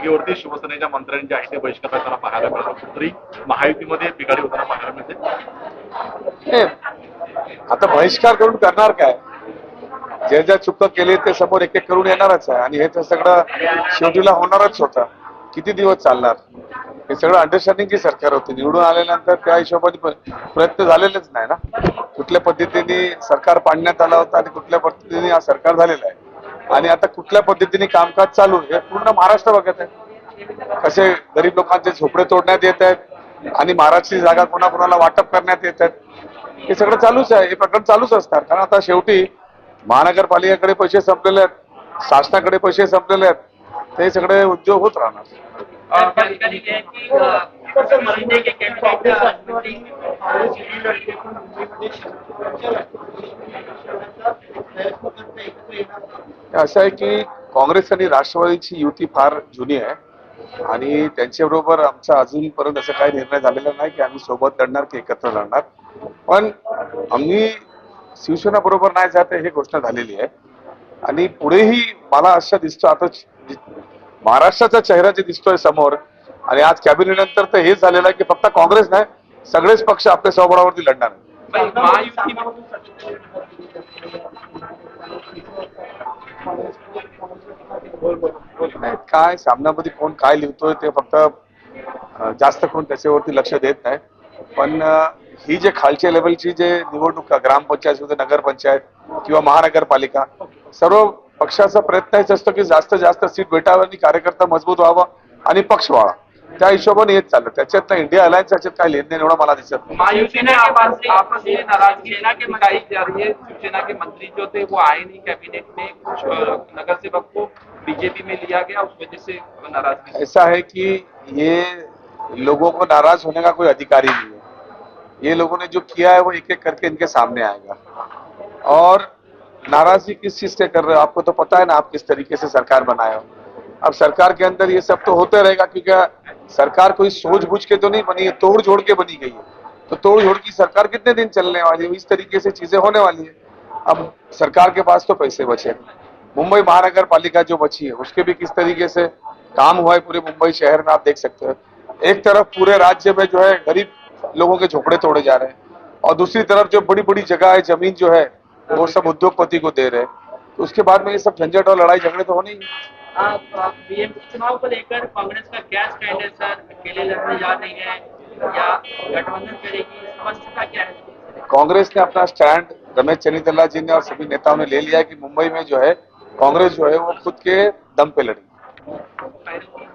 बैठकीवरती शिवसेनेच्या मंत्र्यांनी आहे ते बहिष्कार करताना पाहायला मिळालं कुठेतरी महायुतीमध्ये बिघाडी होताना पाहायला मिळते. आता बहिष्कार करून करणार काय? जे ज्या चुका केले ते समोर एक एक करून येणारच आहे. आणि हे तर सगळं शेवटीला होणारच होता. किती दिवस चालणार? हे सगळं अंडरस्टँडिंग की सरकार होते. निवडून आल्यानंतर त्या हिशोबाने प्रयत्न झालेलेच नाही ना. कुठल्या पद्धतीने सरकार पाडण्यात आलं होतं आणि कुठल्या पद्धतीने हा सरकार झालेला आहे? आणि आता कुठल्या पद्धतीने कामकाज चालू हे पूर्ण महाराष्ट्र बघत आहे. कसे गरीब लोकांचे झोपडे तोडण्यात येत आहेत आणि महाराष्ट्राची जागा कोणाकोणाला वाटप करण्यात येत आहेत. हे सगळं चालूच आहे. हे प्रकरण चालूच असतात कारण आता शेवटी महानगरपालिकेकडे पैसे संपलेले आहेत. शासनाकडे पैसे संपलेले आहेत. ते सगळे उद्योग होत राहणार. असं आहे की काँग्रेस आणि राष्ट्रवादीची युती फार जुनी आहे आणि त्यांच्याबरोबर आमचा अजूनपर्यंत असं काही निर्णय झालेला नाही की आम्ही सोबत लढणार की एकत्र लढणार. पण आम्ही शिवसेना बरोबर नाही जात हे घोषणा झालेली आहे. आणि पुढेही मला असं दिसतं आता महाराष्ट्राचा चेहरा जे दिसतोय समोर आणि आज कॅबिनेट नंतर तर हेच झालेलं आहे की फक्त काँग्रेस नाही सगळेच पक्ष आपल्या स्वबळावरती लढणार नाही काय सामन्यामध्ये कोण काय लिहितोय ते फक्त जास्त कोण त्याच्यावरती लक्ष देत नाही. पण ही जे खालच्या लेवलची जे निवडणूक ग्रामपंचायत नगरपंचायत किंवा महानगरपालिका सर्व पक्षाचा प्रयत्न हेच असतो की जास्त जास्त सीट भेटावं आणि कार्यकर्ता मज़बूत व्हावा आणि पक्ष व्हावा. त्या हिशोबाने येत चाललं. त्याच्यात इंडिया अलायन्स याच्यात लेन देण एवढं मला दिसत नाही. महायुति आपस आपस में नाराज़गी के बताई जा रही है शिवसेना के मंत्री जो थे वो आए नहीं कैबिनेट में. कुछ नगर सेवक को बीजेपी में लिया गया उस वजह से नाराज़गी ऐसा है कि ये लोगों को नाराज़ होने का कोई अधिकार ही नहीं है। ये लोगों ने जो किया है वो एक एक करके इनके सामने आएगा। और नाराज़गी किस चीज़ से कर रहे हो? आपको तो पता है ना, आप किस तरीके से सरकार बनाए हो। अब सरकार के अंदर ये सब तो होते रहेगा, क्योंकि सरकार कोई सोच के तो नहीं बनी है तोड़ जोड़ के बनी गई है। तो तोड़ जोड़ की सरकार कितने दिन चलने वाली है? इस तरीके से चीज़ें होने वाली है। अब सरकार के पास तो पैसे बचे। मुंबई महानगर पालिका जो बची है, उसके भी किस तरीके से काम हुआ है पूरे मुंबई शहर में, आप देख सकते हो। एक तरफ़ पूरे राज्य में जो है गरीब लोगों के झोपड़े तोड़े जा रहे हैं, और दूसरी तरफ़ जो बड़ी बड़ी जगह है, ज़मीन जो है वो सब उद्योगपति को दे रहे तो उसके बाद में ये सब झंझट और लड़ाई झगड़े तो होने ही। हैं। बीएमसी चुनाव को लेकर कांग्रेस का क्या स्टैंड है सर? अकेले लड़ने जा रही है या गठबंधन करेगी? स्पष्टता क्या है? कांग्रेस ने अपना स्टैंड रमेश चन्नीतला जी ने और सभी नेताओं ने ले लिया कि मुंबई में जो है कांग्रेस जो है वो खुद के दम पे लड़ी